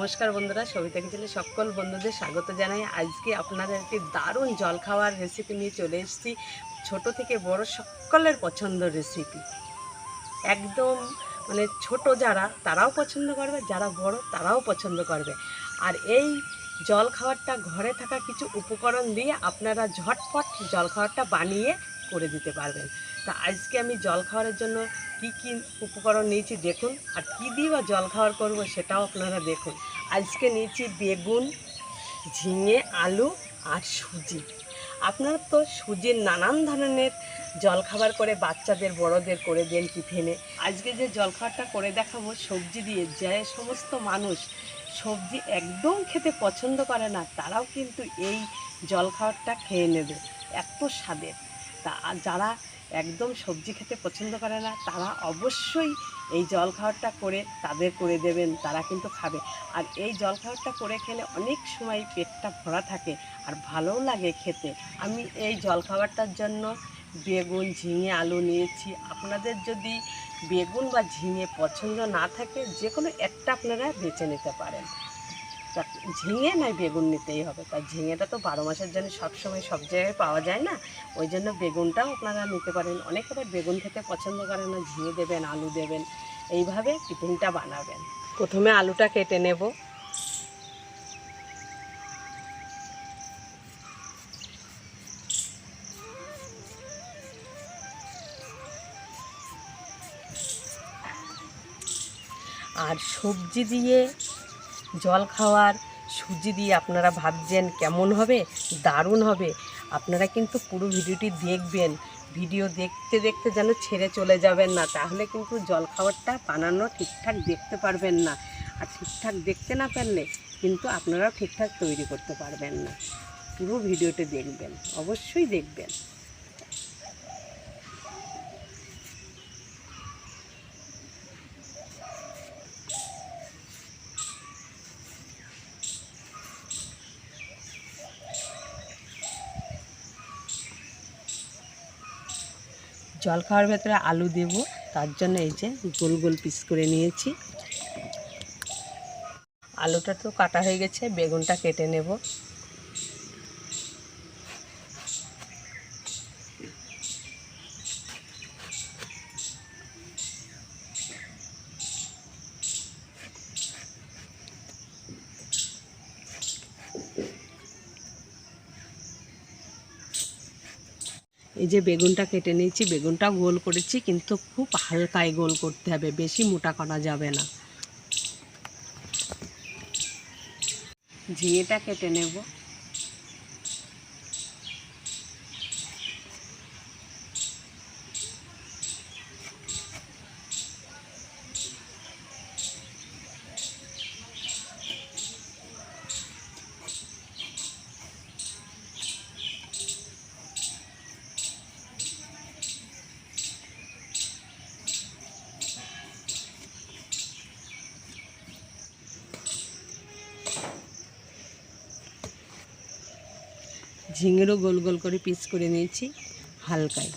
নমস্কার বন্ধুরা, সবিতা কিচেনে সকল বন্ধুদের স্বাগত জানাই। আজকে আপনাদের একটি দারুণ জল খাওয়ার রেসিপি নিয়ে চলে এসেছি, ছোট থেকে বড় সকলের পছন্দ রেসিপি একদম মানে ছোট যারা, তারাও পছন্দ করবে, যারা বড় তারাও পছন্দ করবে। আর এই জল খাবারটা ঘরে থাকা কিছু উপকরণ দিয়ে আপনারা ঝটপট জল খাবারটা বানিয়ে করে দিতে পারবেন। তা আজকে আমি জল খাওয়ারের জন্য কি কি উপকরণ নিয়েছি দেখুন, আর কী দিয়ে বা জল খাওয়ার করব সেটাও আপনারা দেখুন। আজকে নিয়েছি বেগুন, ঝিঙে, আলু আর সুজি। আপনারা তো সুজির নানান ধরনের জলখাবার করে বাচ্চাদের, বড়দের করে দেন টিফিনে। আজকে যে জলখাবারটা করে দেখাবো, সবজি দিয়ে যে সমস্ত মানুষ সবজি একদম খেতে পছন্দ করে না, তারাও কিন্তু এই জলখাবারটা খেয়ে নেবে। এত স্বাদের। তা যারা একদম সবজি খেতে পছন্দ করে না, তারা অবশ্যই এই জলখাবারটা করে তাদের করে দেবেন, তারা কিন্তু খাবে। আর এই জলখাবারটা করে খেলে অনেক সময় পেটটা ভরা থাকে আর ভালোও লাগে খেতে। আমি এই জলখাবারটার জন্য বেগুন, ঝিঙে, আলু নিয়েছি। আপনাদের যদি বেগুন বা ঝিঙে পছন্দ না থাকে যে কোনো একটা আপনারা বেছে নিতে পারেন। ঝিঙে নয় বেগুন নিতেই হবে। তা ঝিঙেটা তো বারো মাসের জন্য সবসময় সব জায়গায় পাওয়া যায় না। ওই জন্য বেগুনটাও আপনারা নিতে পারেন। অনেক আবার বেগুন খেতে পছন্দ করে না, ঝিঙে দেবেন, আলু দেবেন, এইভাবে টিফিনটা বানাবেন। প্রথমে আলুটা কেটে নেব। আর সবজি দিয়ে জল খাওয়ার সুজি দিয়ে আপনারা ভাবছেন কেমন হবে? দারুণ হবে। আপনারা কিন্তু পুরো ভিডিওটি দেখবেন। ভিডিও দেখতে দেখতে যেন ছেড়ে চলে যাবেন না। তাহলে কিন্তু জল খাবারটা বানানো ঠিকঠাক দেখতে পারবেন না। আর ঠিকঠাক দেখতে না পারলে কিন্তু আপনারাও ঠিকঠাক তৈরি করতে পারবেন না। পুরো ভিডিওটি দেখবেন। অবশ্যই দেখবেন। জল খাওয়ার ভেতরে আলু দেব, তার জন্য এই যে গোল গোল পিস করে নিয়েছি। আলুটা তো কাটা হয়ে গেছে, বেগুনটা কেটে নেব। এই যে বেগুনটা কেটে নিয়েছি, বেগুনটা গোল করেছি, কিন্তু খুব হালকায় গোল করতে হবে, বেশি মোটা করা যাবে না। ঝিঙেটা কেটে নেব। ঝিঙেরও গোল গোল করে পিস করে নিয়েছি হালকায়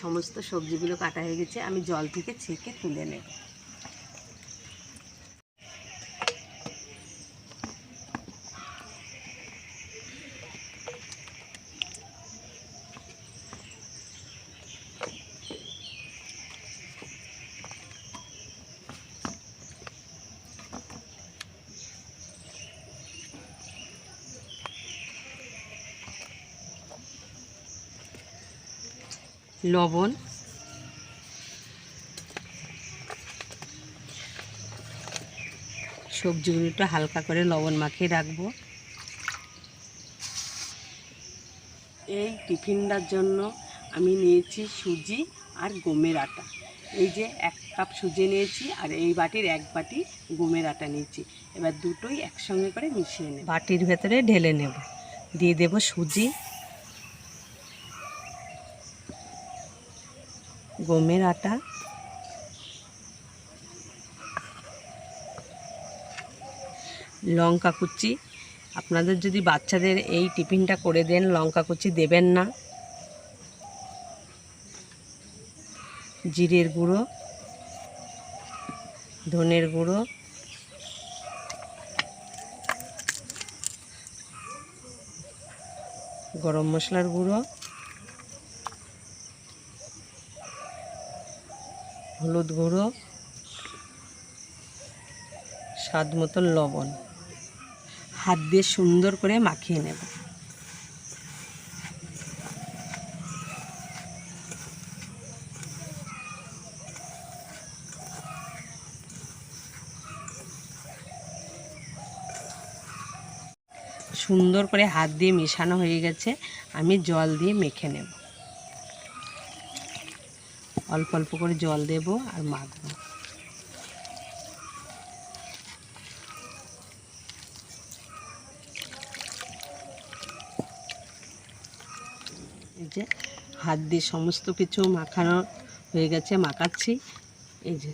সমস্ত সবজিগুলো কাটা হয়ে গেছে, আমি জল থেকে ছেঁকে তুলে নেব। লবণ। সবজিগুলো একটু হালকা করে লবণ মাখিয়ে রাখব। এই টিফিনটার জন্য আমি নিয়েছি সুজি আর গমের আটা। এই যে এক কাপ সুজি নিয়েছি আর এই বাটির এক বাটি গমের আটা নিয়েছি। এবার দুটোই একসঙ্গে করে মিশিয়ে নেব। বাটির ভেতরে ঢেলে নেব। দিয়ে দেব সুজি। গমের আটা। লঙ্কা কুচি। আপনাদের যদি বাচ্চাদের এই টিফিনটা করে দেন, লঙ্কা কুচি দেবেন না। জিরের গুঁড়ো, ধনের গুঁড়ো। গরম মশলার গুঁড়ো। হলুদ গুঁড়ো, স্বাদ মতন লবণ। হাত দিয়ে সুন্দর করে মাখিয়ে নেব। সুন্দর করে হাত দিয়ে মেশানো হয়ে গেছে। আমি জল দিয়ে মেখে নেব। অল্প অল্প করে জল দেব আর মাখবো। এই যে হাত দিয়ে সমস্ত কিছু মাখানো হয়ে গেছে, মাখাচ্ছি। এই যে,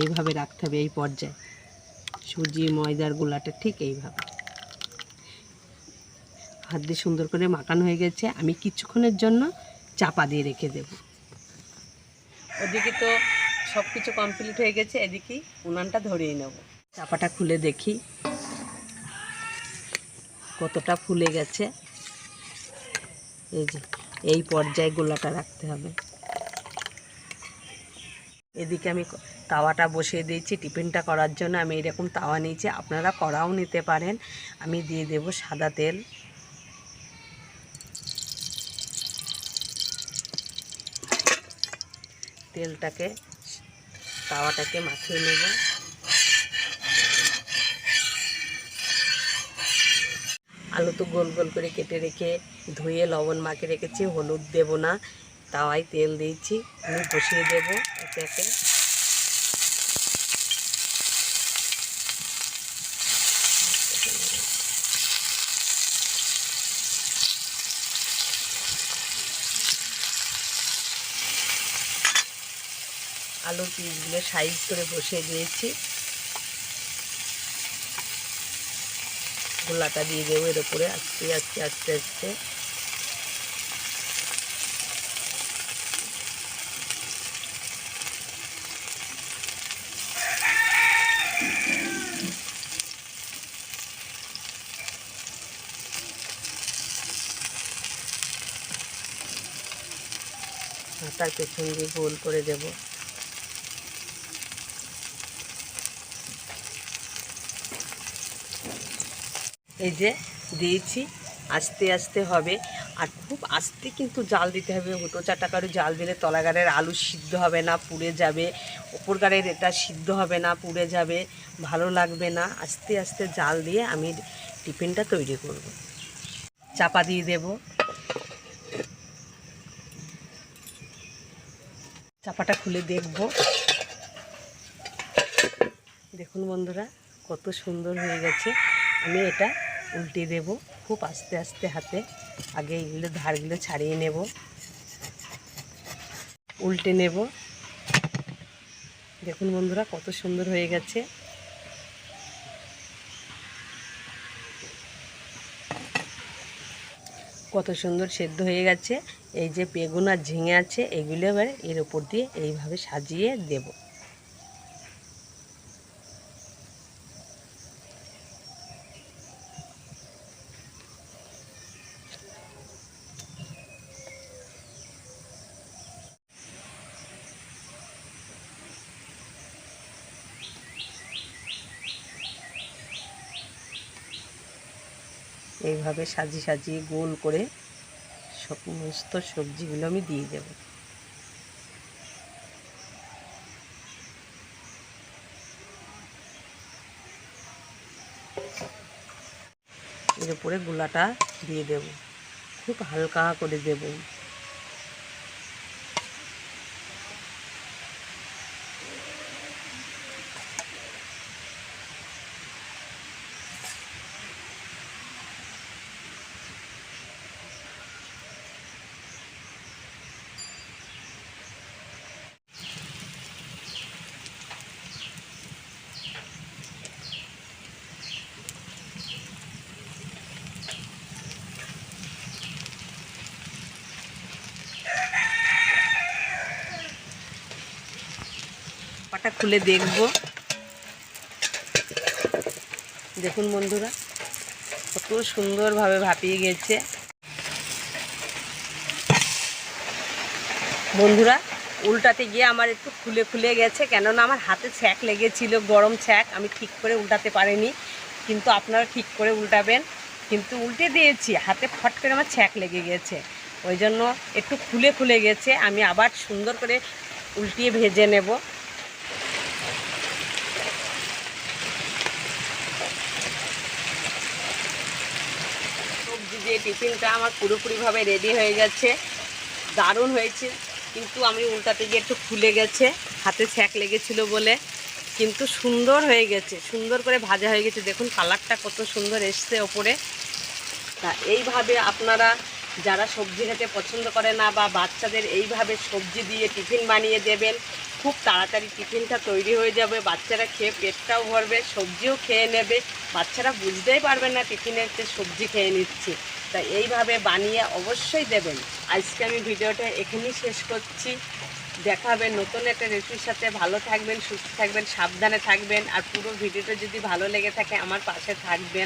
এইভাবে রাখতে হবে এই পর্যায়ে। সুজি, ময়দার গোলাটা ঠিক এইভাবে। হাত দিয়ে সুন্দর করে মাখানো হয়ে গেছে। আমি কিছুক্ষণের জন্য চাপা দিয়ে রেখে দেব। ওদিকে তো সব কিছু কমপ্লিট হয়ে গেছে এদিকে উনানটা ধরিয়ে নেব। চাপাটা খুলে দেখি। কতটা ফুলে গেছে। এই যে, এই পর্যায়ে গোলাটা রাখতে হবে। এদিকে আমি তাওয়াটা বসিয়ে দিয়েছি। টিফিনটা করার জন্য আমি এরকম তাওয়া নিয়েছি। আপনারা কড়াও নিতে পারেন। আমি দিয়ে দেব সাদা তেল। তেলটাকে, তাওয়াটাকে মাখিয়ে নেব। আলু তো গোল গোল করে কেটে রেখে ধুয়ে লবণ মাখিয়ে রেখেছি, হলুদ দেব না, তাওয়ায় তেল দিয়েছি আমি বসিয়ে দেবো একে একে। আলুর পিসগুলো সাইজ করে বসিয়ে দিয়েছি। গোলাটা দিয়ে দেবো এর উপরে আস্তে আস্তে আস্তে আস্তে। হাতার পেছন দিয়ে গোল করে দেবো। এই যে দিয়েছি, আস্তে আস্তে হবে। আর খুব আস্তে কিন্তু জাল দিতে হবে। হুটো চাটা করে জাল দিলে তলাগারের আলু সিদ্ধ হবে না, পুড়ে যাবে। ওপর গাড়ের এটা সিদ্ধ হবে না, পুড়ে যাবে। ভালো লাগবে না। আস্তে আস্তে জাল দিয়ে আমি টিফিনটা তৈরি করব। চাপা দিয়ে দেব। চাপাটা খুলে দেখব। দেখুন বন্ধুরা, কত সুন্দর হয়ে গেছে। আমি এটা উল্টে দেব, খুব আস্তে আস্তে হাতে। আগে এগুলো ধারগুলো ছাড়িয়ে নেব। উল্টে নেব। দেখুন বন্ধুরা, কত সুন্দর হয়ে গেছে। কত সুন্দর সেদ্ধ হয়ে গেছে। এই যে বেগুন আর ঝিঙে আছে, এগুলো এবার এর উপর দিয়ে এইভাবে সাজিয়ে দেবো। এইভাবে সাজিয়ে সাজিয়ে গোল করে সমস্ত সবজিগুলো আমি দিয়ে দেব। এর উপরে গোলাটা দিয়ে দেব। খুব হালকা করে দেব। পাটা খুলে দেখব। দেখুন বন্ধুরা, কত সুন্দরভাবে ভাপিয়ে গেছে। বন্ধুরা, উল্টাতে গিয়ে আমার একটু খুলে খুলে গেছে, কেননা আমার হাতে ছ্যাঁক লেগেছিল, গরম ছ্যাঁক। আমি ঠিক করে উল্টাতে পারিনি, কিন্তু আপনারা ঠিক করে উল্টাবেন। কিন্তু উল্টে দিয়েছি, হাতে ফট করে আমার ছ্যাক লেগে গেছে। ওই জন্য একটু খুলে খুলে গেছে, আমি আবার সুন্দর করে উল্টিয়ে ভেজে নেব সবজি দিয়ে টিফিনটা আমার পুরোপুরিভাবে রেডি হয়ে গেছে। দারুণ হয়েছে, কিন্তু আমি উল্টাতে গিয়ে একটু ফুলে গেছে, হাতে ছ্যাঁক লেগেছিল বলে, কিন্তু সুন্দর হয়ে গেছে, সুন্দর করে ভাজা হয়ে গেছে। দেখুন, কালারটা কত সুন্দর এসছে ওপরে। তা এইভাবে আপনারা যারা সবজি খেতে পছন্দ করে না বা বাচ্চাদের এইভাবে সবজি দিয়ে টিফিন বানিয়ে দেবেন খুব তাড়াতাড়ি টিফিনটা তৈরি হয়ে যাবে, বাচ্চারা খেয়ে পেটটাও ভরবে, সবজিও খেয়ে নেবে। বাচ্চারা বুঝতেই পারবে না টিফিনের যে সবজি খেয়ে নিচ্ছে। তা এইভাবে বানিয়ে অবশ্যই দেবেন। আজকে আমি ভিডিওটা এখানেই শেষ করছি। দেখা হবে নতুন একটা রেসিপির সাথে। ভালো থাকবেন, সুস্থ থাকবেন, সাবধানে থাকবেন। আর পুরো ভিডিওটা যদি ভালো লেগে থাকে, আমার পাশে থাকবেন।